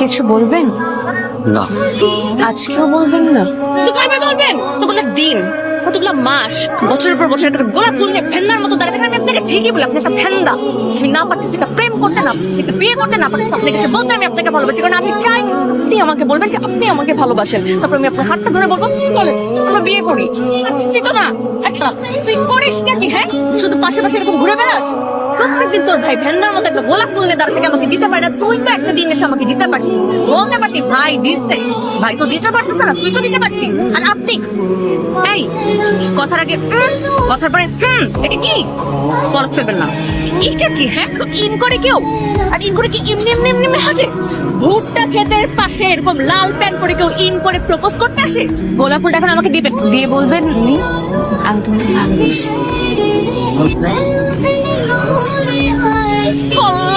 কিছু বলবেন? না। আজকেও বলবেন না? তো কবে বলবেন? কতগুলো দিন কতগুলো মাস বছরের পর বছর একটা গোলাপ ফুল নিয়ে ফেন্দার মতো দাঁড়িয়ে থাকেন। আমি আপনাকে ঠিকই বলি আপনি একটা ফেন্দা। তুমি না পারছিস যেটা প্রেম করতে না যেটা বিয়ে করতে না পারছিস আপনাকে সে বলতে আমি আপনাকে ভালোবাসি কারণ আমি চাই আপনি আমাকে বলবেন কি আপনি আমাকে ভালোবাসেন। তারপর আমি আপনার হাতটা ধরে বলব চলে আমরা বিয়ে করি। পারছি তো না একটা তুই করিস নাকি হ্যাঁ? শুধু পাশে পাশে এরকম ঘুরে বেড়াস? প্রত্যেকদিন তোর ভাই ভেন্দার মতো একটা গোলাপ ফুল নিয়ে থেকে আমাকে দিতে পারে না। তুই তো একটা দিন এসে আমাকে দিতে পারছিস বলতে পারতি, ভাই দিচ্ছে ভাই, তো দিতে পারছিস না, তুই তো দিতে পারছিস আর আপনি, এই, কথার আগে কথার পরে, হুম, এটা কি? পলক ফেলবেন না। এটা কি হ্যাঁ? ইন করে কেউ? আর ইন করে কি এমনি এমনি এমনি হাঁটে ভুট্টা ক্ষেতের পাশে এরকম লাল প্যান্ট পরে কেউ ইন করে প্রপোজ করতে আসে? গোলাপ ফুলটা এখন আমাকে দিবেন দিয়ে বলবেন আমি তোমাকে ভালোবাসি। 好了。